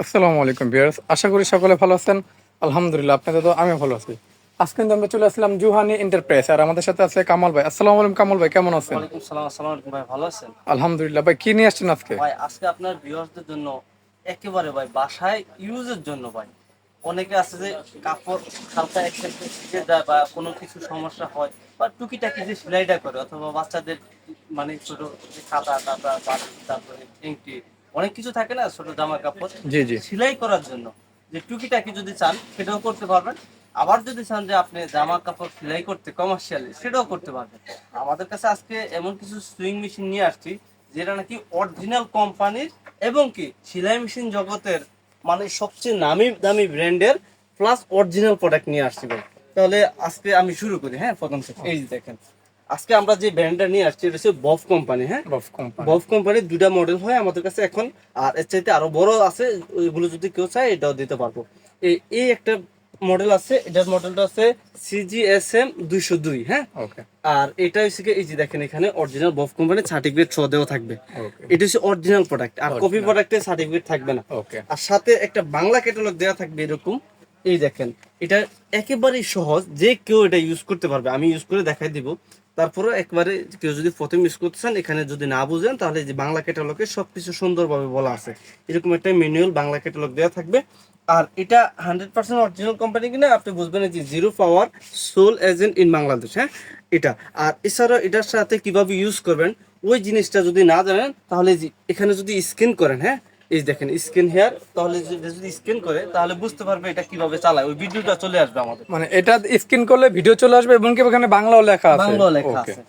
আসসালামু আলাইকুম ভিউয়ার্স আশা করি সকলে ভালো আছেন। আলহামদুলিল্লাহ আপনাদের তো আমি ভালো আছি। আজকে কিন্তু আমরা চলে আসলাম জুহানি এন্টারপ্রাইজ আর আমাদের সাথে আছে কামাল ভাই। আসসালামু আলাইকুম কামাল ভাই কেমন আছেন? ওয়ালাইকুম সালাম আসসালামু আলাইকুম ভাই ভালো আছেন? আলহামদুলিল্লাহ ভাই কি নিয়ে আসছেন আজকে? ভাই আজকে আপনার ভিউয়ারদের জন্য একেবারে ভাই বাসায় ইউজের জন্য ভাই। অনেকে আছে যে কাপড় হালকা একসাথে শিখে যায় বা কোনো কিছু সমস্যা হয় বা টুকিটাকি যে সেলাইটা করে অথবা বাচ্চাদের মানে ছোট খাতা টাতা বাড়ি তারপরে অনেক কিছু থাকে না ছোট জামা কাপড়। জি জি। সেলাই করার জন্য। যে টুকিটাকি যদি চান সেটাও করতে পারবেন। আবার যদি চান যে আপনি জামা কাপড় সেলাই করতে কমার্শিয়ালি সেটাও করতে পারবেন। আমাদের কাছে আজকে এমন কিছু সুইং মেশিন নিয়ে আসছি যেটা নাকি অরিজিনাল কোম্পানির এবং কি সেলাই মেশিন জগতের মানে সবচেয়ে নামি দামি ব্র্যান্ডের প্লাস অরিজিনাল প্রোডাক্ট নিয়ে আসছি তাহলে আজকে আমি শুরু করি হ্যাঁ প্রথম থেকে। এই দেখেন। আজকে আমরা যে ব্র্যান্ডটা নিয়ে আসছি এটা হচ্ছে বফ কোম্পানি হ্যাঁ? বফ কোম্পানি বফ কোম্পানির দুটা মডেল হয় আমাদের কাছে এখন আর এর চাইতে আরও বড় আছে ওইগুলো যদি কেউ চায় এটাও দিতে পারব। এই এই একটা মডেল আছে এটার মডেলটা আছে সিজিএসএম দুইশো দুই হ্যাঁ? ওকে আর এটা হচ্ছে কি, এই যে দেখেন এখানে অরিজিনাল বফ কোম্পানি সার্টিফিকেট ছ দেওয়া থাকবে। ওকে এটা হচ্ছে অরিজিনাল প্রোডাক্ট আর কপি. প্রোডাক্টের সার্টিফিকেট থাকবে না। ওকে আর সাথে একটা বাংলা ক্যাটালগ দেওয়া থাকবে এরকম এই দেখেন এটা একেবারেই সহজ যে কেউ এটা ইউজ করতে পারবে আমি ইউজ করে দেখাই দিব। তারপরে একবারে কেউ যদি প্রথম ইউজ করতে চান, এখানে যদি না বুঝেন, তাহলে যে বাংলা ক্যাটালগে সবকিছু সুন্দরভাবে বলা আছে। এরকম একটা ম্যানুয়াল বাংলা ক্যাটালগ দেওয়া থাকবে। আর এটা হান্ড্রেড পার্সেন্ট অরিজিনাল কোম্পানি কিনা, আপনি বুঝবেন যে zero power sole agent in Bangladesh হ্যাঁ? এটা। আর এছাড়াও এটার সাথে কীভাবে ইউজ করবেন, ওই জিনিসটা যদি না জানেন, তাহলে এখানে যদি স্ক্যান করেন হ্যাঁ? এই দেখেন স্ক্যান হেয়ার তাহলে যদি- স্ক্যান করে তাহলে বুঝতে পারবে এটা কীভাবে চালায়। ওই ভিডিওটা চলে আসবে আমাদের। মানে এটা স্ক্রিন করলে ভিডিও চলে আসবে এবং কি ওখানে বাংলাও লেখা আছে। বাংলা লেখা আছে।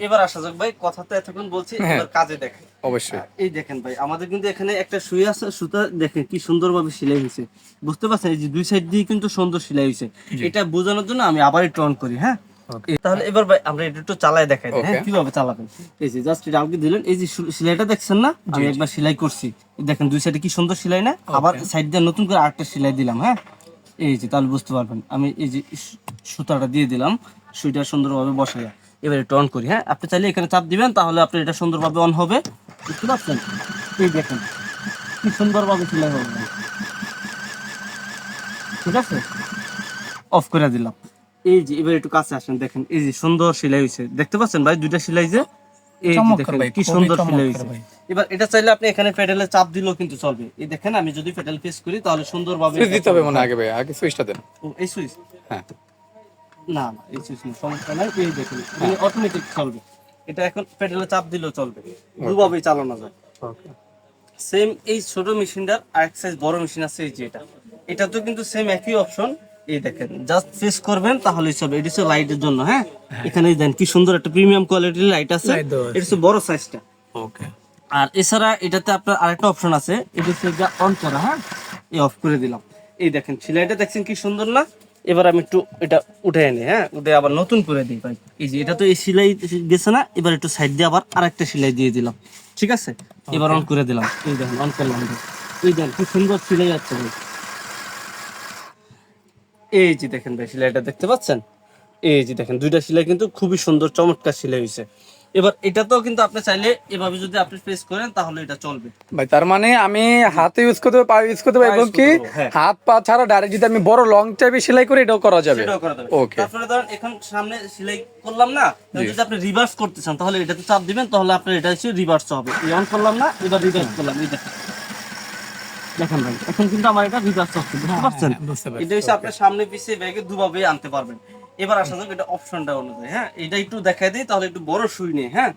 এবার আসা যাক ভাই কথা তো এতক্ষণ বলছি হ্যাঁ। এবার কাজে দেখেন। অবশ্যই। এই দেখেন ভাই আমাদের কিন্তু এখানে একটা সুই আছে সুতা দেখেন কি সুন্দরভাবে সেলাই হয়েছে। বুঝতে পারছেন? এই যে দুই সাইড দিয়ে কিন্তু সুন্দর সেলাই হয়েছে। এটা বোঝানোর জন্য আমি আবার একটু অন করি হ্যাঁ. তাহলে এবার ভাই আমরা এটা একটু চালাই দেখাই হ্যাঁ? কীভাবে চালাবেন? এই যে জাস্ট এটা আমাকে দিলেন এই যে সেলাইটা দেখছেন না? আমি একবার সেলাই করছি। দেখেন দুই সাইডে কি সুন্দর সেলাই না? আবার সাইড দিয়ে নতুন করে আরেকটা সেলাই দিলাম হ্যাঁ? এই যে তাহলে বুঝতে পারবেন। আমি এই যে সুতাটা দিয়ে দিলাম সুইটা সুন্দরভাবে বসাই এবার একটু অন করি হ্যাঁ? আপনি চাইলে এখানে চাপ দিবেন তাহলে আপনি এটা সুন্দরভাবে অন হবে। বুঝতে পারছেন? এই দেখেন কি সুন্দরভাবে সেলাই হবে ঠিক আছে? অফ করে দিলাম। এই যে এবার একটু কাছে আসেন দেখেন এই যে সুন্দর সেলাই হয়েছে দেখতে পাচ্ছেন ভাই দুইটা সেলাই যে? এই দেখেন কি সুন্দর সেলাই হয়েছে এবার এটা চাইলে আপনি এখানে পেডালে চাপ দিলেও কিন্তু চলবে। এই দেখেন আমি যদি পেডাল প্রেস করি তাহলে সুন্দরভাবে দিতে হবে মনে আগে ভাই আগে সুইচটা দেন। ও, এই সুইচ? হ্যাঁ। না না এই সুইচ না সমস্যা নাই এই দেখুন মানে অটোমেটিক চলবে। এটা এখন পেডালে চাপ দিলেও চলবে দুভাবেই চালানো যায়। ওকে সেম এই ছোট মেশিনটার আরেক সাইজ বড় মেশিন আছে এই যে এটা। এটা তো কিন্তু সেম একই অপশন এই দেখেন জাস্ট প্রেস করবেন তাহলেই চলবে এটা হচ্ছে লাইটের জন্য হ্যাঁ? এখানে দেন কি সুন্দর একটা প্রিমিয়াম কোয়ালিটির লাইট আছে। এটা হচ্ছে বড় সাইজটা ওকে আর এছাড়া এটাতে আপনার আরেকটা অপশন আছে এটা হচ্ছে অন করা হ্যাঁ? এই অফ করে দিলাম। এই দেখেন সেলাইটা দেখছেন কি সুন্দর না? এবার আমি একটু এটা উঠে আনি হ্যাঁ? উঠে আবার নতুন করে দিই ভাই। এই যে এটা তো এই সেলাই গেছে না? এবার একটু সাইড দিয়ে আবার আরেকটা সেলাই দিয়ে দিলাম। ঠিক আছে? এবার অন করে দিলাম। এই দেখেন অন করলাম এই দেখেন কি সুন্দর সেলাই যাচ্ছে ভাই। এই যে দেখেন ভাই সেলাইটা দেখতে পাচ্ছেন? এই যে দেখেন দুইটা সেলাই কিন্তু খুবই সুন্দর চমৎকার সেলাই হয়েছে এবার এটাতেও কিন্তু আপনি চাইলে এভাবে যদি আপনি প্রেস করেন তাহলে এটা চলবে। ভাই তার মানে আমি হাতে ইউজ করতে পারি পা ইউজ করতে পারি এবং কি হ্যাঁ। হাত পা ছাড়া ডাইরেক্ট যদি আমি বড় লং টাইপে সেলাই করি এটাও করা যাবে। সেটাও করা যাবে। ওকে তারপরে ধরেন এখন সামনে সেলাই করলাম না যদি আপনি রিভার্স করতে চান তাহলে এটাতে চাপ দিবেন তাহলে আপনার এটা হচ্ছে রিভার্স হবে। অন করলাম না এবার রিভার্স করলাম এই দেখেন। দেখেন ভাই। এখন কিন্তু আমার এটা রিভার্স হচ্ছে বুঝতে পারছেন? হ্যাঁ, এটা হচ্ছে আপনি সামনে পিছিয়ে ব্যাগে দুভাবে আনতে পারবেন। এবার আসা যাক এটা অপশনটা অনুযায়ী হ্যাঁ? এটা একটু দেখাই দিই তাহলে একটু বড় সুই নিয়ে হ্যাঁ?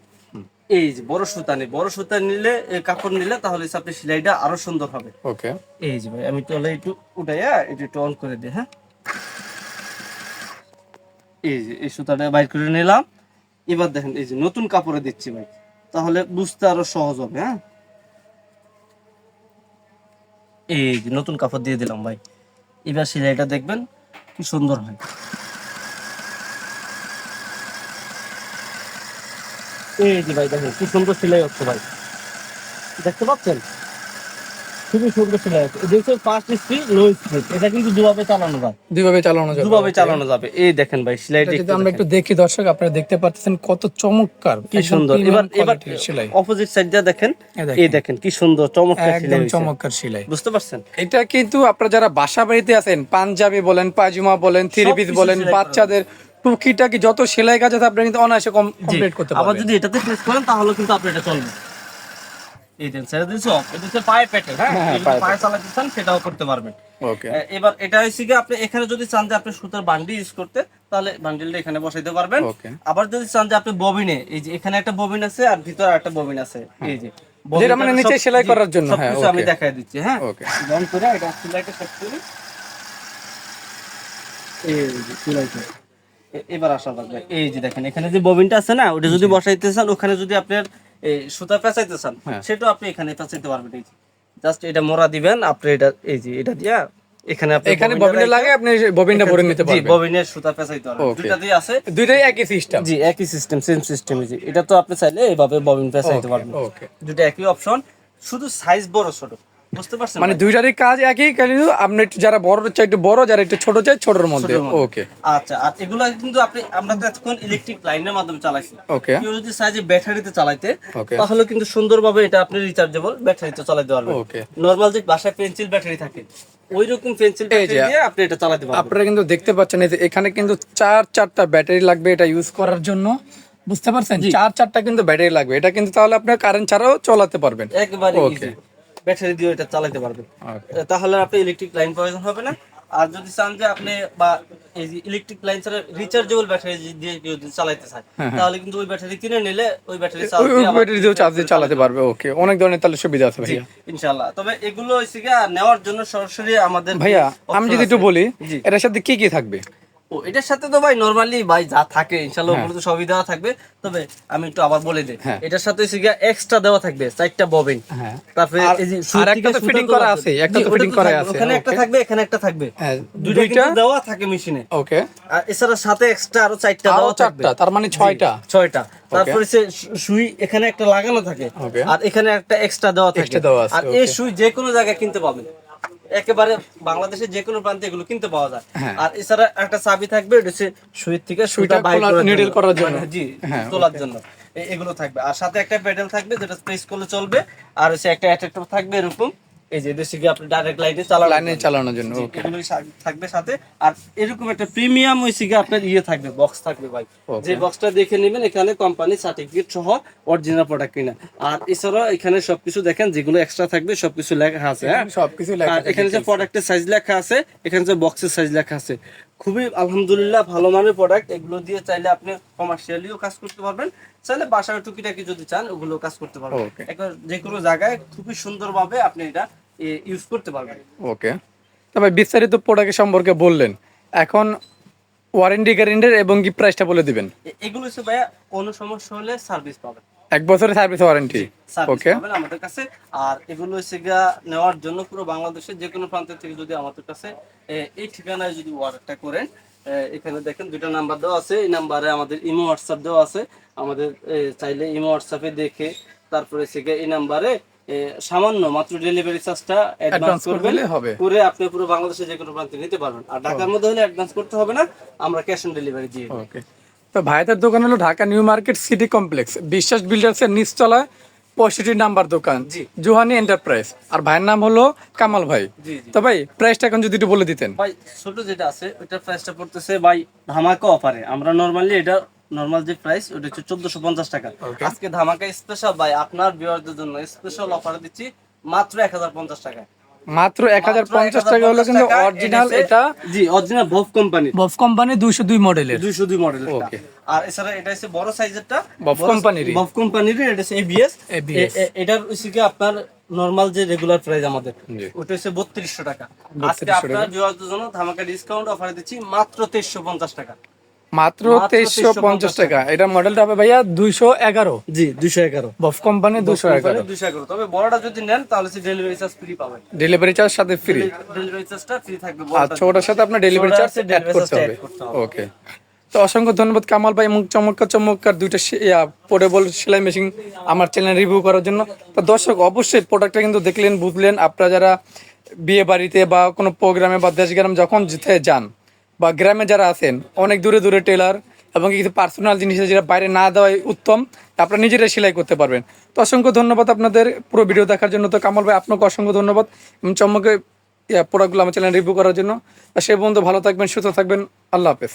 এই যে বড় সুতা নিয়ে বড় সুতা নিলে কাপড় নিলে তাহলে আপনি সেলাইটা আরও সুন্দর হবে। ওকে। এই যে ভাই আমি তাহলে একটু উঠাইয়া এটা একটু অন করে দিই হ্যাঁ? এই যে এই সুতাটা বাইর করে নিলাম। এবার দেখেন এই যে নতুন কাপড়ে দিচ্ছি ভাই তাহলে বুঝতে আরও সহজ হবে হ্যাঁ? এই নতুন কাপড় দিয়ে দিলাম ভাই। এবার সেলাইটা দেখবেন কি সুন্দর হয়। এই যে ভাই দেখেন, কি সুন্দর সেলাই হচ্ছে ভাই। দেখতে পাচ্ছেন? খুবই সুন্দর ফার্স্ট লো এটা কিন্তু দুভাবে চালানো যায়। দুইভাবে চালানো যাবে। দুভাবে চালানো যাবে। এই দেখেন ভাই সেলাইটা যদি আমরা একটু দেখি দর্শক আপনারা দেখতে পাচ্ছেন কত চমৎকার কি সুন্দর। এবার এবার সেলাই। অপোজিট সাইডটা দেখেন। এই দেখেন। কি সুন্দর চমৎকার সেলাই একদম চমৎকার সেলাই। বুঝতে পারছেন? এটা কিন্তু আপনারা যারা বাসা বাড়িতে আছেন পাঞ্জাবি বলেন পায়জামা বলেন থ্রি পিস বলেন বাচ্চাদের টুকিটাকি যত সেলাই কাজ আছে আপনারা কিন্তু অনায়াসে কমপ্লিট করতে আবার যদি এটাতে প্রেস করেন তাহলে কিন্তু আপনি এটা চলবে। এই দেন ছেড়ে দিয়েছি অফ এটা হচ্ছে পায়ে পেটে হ্যাঁ? হ্যাঁ, হ্যাঁ, যদি পায়ে পায়ে চালাতে চান সেটাও করতে পারবেন। ওকে। এবার এটা হচ্ছে কি আপনি এখানে যদি চান যে আপনি সুতার বান্ডি ইউজ করতে তাহলে বান্ডিলটা এখানে বসাইতে পারবেন। আবার যদি চান যে আপনি ববিনে এই যে এখানে একটা ববিন আছে আর ভিতরে একটা ববিন আছে এই যে যেটা মানে নিচে সেলাই করার জন্য, হ্যাঁ, আমি দেখাই দিচ্ছি হ্যাঁ? ওকে। বন্ধ করে এটা সেলাইটা সেট করি। এই সেলাইটা। এবার আসা লাগবে এই যে দেখেন এখানে যে ববিনটা আছে না ওটা যদি বসাইতে চান ওখানে যদি আপনার এই সুতা পেঁচাইতে চান সেটা সেটাও আপনি এখানে পেঁচাইতে পারবেন এই জাস্ট এটা মোড়া দিবেন আপনি এটা এই যে এটা দিয়া এখানে আপনি এখানে ববিনটা লাগে আপনি ববিনটা ভরে নিতে জি পারবেন। ববিনের সুতা পেঁচাইতে পারবেন। ওকে। দুইটা দিয়ে আছে। দুইটাই একই সিস্টেম জি একই সিস্টেম সেম সিস্টেম জি এটা তো আপনি চাইলে এইভাবে ববিন পেঁচাইতে পারবেন। ওকে দুটো একই অপশন শুধু সাইজ বড় ছোট। বুঝতে পারছেন মানে দুইটারই কাজ একই কিন্তু আপনি একটু যারা বড় চাই একটু বড় যারা একটু ছোট চাই ছোটর মধ্যে। ওকে আচ্ছা আর এগুলো কিন্তু আপনি আমরা তো এতক্ষণ ইলেকট্রিক লাইনের মাধ্যমে চালাইছি। ওকে কেউ যদি চায় যে ব্যাটারিতে চালাইতে তাহলে কিন্তু সুন্দরভাবে এটা আপনি রিচার্জেবল ব্যাটারিতে চালাতে পারবেন। ওকে নরমাল যে বাসায় পেন্সিল ব্যাটারি থাকে ওই রকম পেন্সিল ব্যাটারি দিয়ে আপনি এটা চালাতে পারবেন। আপনারা কিন্তু দেখতে পাচ্ছেন এখানে কিন্তু চার চারটা ব্যাটারি লাগবে এটা ইউজ করার জন্য। বুঝতে পারছেন? চার চারটা কিন্তু ব্যাটারি লাগবে। এটা কিন্তু তাহলে আপনার কারেন্ট ছাড়াও চালাতে পারবেন। একবারে ওকে। ব্যাটারি দিয়ে এটা চালাতে পারবেন। তাহলে আপনি ইলেকট্রিক লাইন প্রয়োজন হবে না। আর যদি চান যে আপনি বা এই যে ইলেকট্রিক লাইন ছাড়া রিচার্জেবল ব্যাটারি দিয়ে যদি চালাতে চায় তাহলে কিন্তু ওই ব্যাটারি কিনে নিলে ওই ব্যাটারি ওই ব্যাটারি দিয়েও চার্জ দিয়ে চালাতে পারবে ওকে অনেক ধরনের তাহলে সুবিধা আছে ভাইয়া। ইনশাআল্লাহ। তবে এগুলো হচ্ছে গিয়ে নেওয়ার জন্য সরাসরি আমাদের ভাইয়া আমি যদি একটু বলি এটার সাথে কি কি থাকবে? ও এটার সাথে তো ভাই নরমালি ভাই যা থাকে ইনশাআল্লাহ ওগুলো তো সবই দেওয়া থাকবে। তবে আমি একটু আবার বলে দিই হ্যাঁ। এটার সাথে হচ্ছে গিয়ে এক্সট্রা দেওয়া থাকবে চারটা ববিন হ্যাঁ। তারপরে এই যে আর একটা তো তোলা করা আছে। একটা তো তো করা আছে, ওখানে একটা থাকবে এখানে একটা থাকবে। হ্যাঁ দুইটা কিন্তু দেওয়া থাকে মেশিনে ওকে আর এছাড়া সাথে এক্সট্রা আরও চারটা দেওয়া থাকবে। তার মানে ছয়টা। ছয়টা। তারপরে সে সুই এখানে একটা লাগানো থাকে। আর এখানে একটা এক্সট্রা দেওয়া থাকে। দেওয়া আর এই সুই যে কোনো জায়গায় কিনতে পাবেন। একেবারে বাংলাদেশের যে কোনো প্রান্তে এগুলো কিনতে পাওয়া যায়। হ্যাঁ। আর এছাড়া একটা চাবি থাকবে এটা হচ্ছে সুইট থেকে সুইটা বাইর খোলা- করার জন্য। মানে, জি হ্যাঁ, তোলার জন্য। এগুলো থাকবে। আর সাথে একটা প্যাডেল থাকবে যেটা প্রেস করলে চলবে। আর হচ্ছে একটা অ্যাট্রাক্টর থাকবে এরকম। এই যে দেশে গিয়ে আপনি ডাইরেক্ট লাইটে চালানো লাইনে চালানোর জন্য ওকে থাকবে সাথে। আর এরকম একটা প্রিমিয়াম কি আপনার ইয়ে থাকবে বক্স থাকবে ভাই। যে বক্সটা দেখে নেবেন এখানে কোম্পানি সার্টিফিকেট সহ অরিজিনাল প্রোডাক্ট কিনা। আর এছাড়া এখানে সবকিছু দেখেন যেগুলো এক্সট্রা থাকবে সবকিছু লেখা আছে হ্যাঁ? সবকিছু লেখা এখানে যে প্রোডাক্টের সাইজ লেখা আছে এখানে যে বক্সের সাইজ লেখা আছে খুবই আলহামদুলিল্লাহ ভালো মানের প্রোডাক্ট এগুলো দিয়ে চাইলে আপনি কমার্শিয়ালিও কাজ করতে পারবেন চাইলে বাসায় টুকিটাকি যদি চান ওগুলো কাজ করতে পারবেন. একবার যে কোনো জায়গায় খুবই সুন্দরভাবে আপনি এটা ইউজ করতে পারবেন। ওকে তবে বিস্তারিত প্রোডাক্ট সম্পর্কে বললেন। এখন ওয়ারেন্টি গ্যারেন্টির এবং কি প্রাইসটা বলে দিবেন? এগুলো হচ্ছে ভাইয়া কোনো সমস্যা হলে সার্ভিস পাবেন। এক বছরের সার্ভিস ওয়ারেন্টি ওকে আমাদের কাছে। আর এগুলো হচ্ছে গিয়া নেওয়ার জন্য পুরো বাংলাদেশের যে কোনো প্রান্ত থেকে যদি আমাদের কাছে এই ঠিকানায় যদি অর্ডারটা করেন এখানে দেখেন দুইটা নাম্বার দেওয়া আছে। এই নাম্বারে আমাদের ইমো হোয়াটসঅ্যাপ দেওয়া আছে। আমাদের চাইলে ইমো হোয়াটসঅ্যাপে দেখে তারপরে হচ্ছে এই নাম্বারে সামান্য মাত্র ডেলিভারি চার্জটা অ্যাডভান্স করবেন। হবে। করে আপনি পুরো বাংলাদেশের যে কোনো প্রান্তে নিতে পারবেন। আর ঢাকার মধ্যে হলে অ্যাডভান্স করতে হবে না আমরা ক্যাশ অন ডেলিভারি দিয়ে। ওকে তো ভাইদের দোকান হলো Dhaka New Market City Complex. Biswas বিল্ডার্সের নিচতলায় পঁয়ষট্টি নাম্বার দোকান। জোহানি এন্টারপ্রাইজ আর ভাইয়ের নাম হলো কামাল ভাই। তো ভাই প্রাইসটা এখন যদি একটু বলে দিতেন। ভাই ছোট যেটা আছে ওইটার প্রাইসটা পড়তেছে ভাই ধামাকা অফারে আমরা নরমালি এটা নরমাল যে প্রাইস ওটা হচ্ছে চোদ্দশো পঞ্চাশ টাকা। আজকে ধামাকা স্পেশাল ভাই আপনার ভিউয়ারদের জন্য স্পেশাল অফার দিচ্ছি মাত্র এক হাজার পঞ্চাশ টাকা মাত্র এক হাজার পঞ্চাশ টাকা হলো কিন্তু অরিজিনাল এটা জি অরিজিনাল বফ কোম্পানি বফ কোম্পানি দুইশো দুই মডেলের দুইশো দুই মডেল Okay. আর এছাড়া এটা হচ্ছে বড় সাইজেরটা Buff company-রই। বফ কোম্পানির এটা হচ্ছে এবিএস এটার হচ্ছে কি আপনার নরমাল যে রেগুলার প্রাইস আমাদের। ওটা হচ্ছে বত্রিশশো টাকা। আজকে আপনার ভিউয়ারদের জন্য ধামাকা ডিসকাউন্ট অফার দিচ্ছি মাত্র তেইশশো পঞ্চাশ টাকা। মাত্র তেইশশো পঞ্চাশ টাকা। এটা মডেলটা হবে ভাইয়া দুইশো এগারো। জি দুইশো এগারো। বফ কোম্পানি দুশো এগারো। দুইশো এগারো। তবে বড়টা যদি নেন তাহলে ডেলিভারি চার্জ ফ্রি পাবেন। ডেলিভারি চার্জ সাথে ফ্রি ডেলিভারি চার্জটা ফ্রি থাকবে বড়টা ছোটার সাথে আপনার ডেলিভারি চার্জ অ্যাড করতে হবে। ওকে তো অসংখ্য ধন্যবাদ কামাল ভাই এবং চমৎকার চমৎকার দুইটা পোর্টেবল সেলাই মেশিন আমার চ্যানেল রিভিউ করার জন্য। তো দর্শক অবশ্যই প্রোডাক্টটা কিন্তু দেখলেন বুঝলেন। আপনারা যারা বিয়ে বাড়িতে বা কোনো প্রোগ্রামে বা দেশ গ্রামে যখন যেতে যান বা গ্রামে যারা আছেন, অনেক দূরে দূরে টেলার এবং কিছু পার্সোনাল জিনিস যেটা বাইরে না দেওয়াই উত্তম আপনারা নিজেরাই সেলাই করতে পারবেন। তো অসংখ্য ধন্যবাদ আপনাদের পুরো ভিডিও দেখার জন্য। তো কামাল ভাই আপনাকে অসংখ্য ধন্যবাদ। এবং চমকে প্রোডাক্টগুলো আমার চ্যানেল রিভিউ করার জন্য। সে বন্ধু ভালো থাকবেন, সুস্থ থাকবেন। আল্লাহ হাফেজ।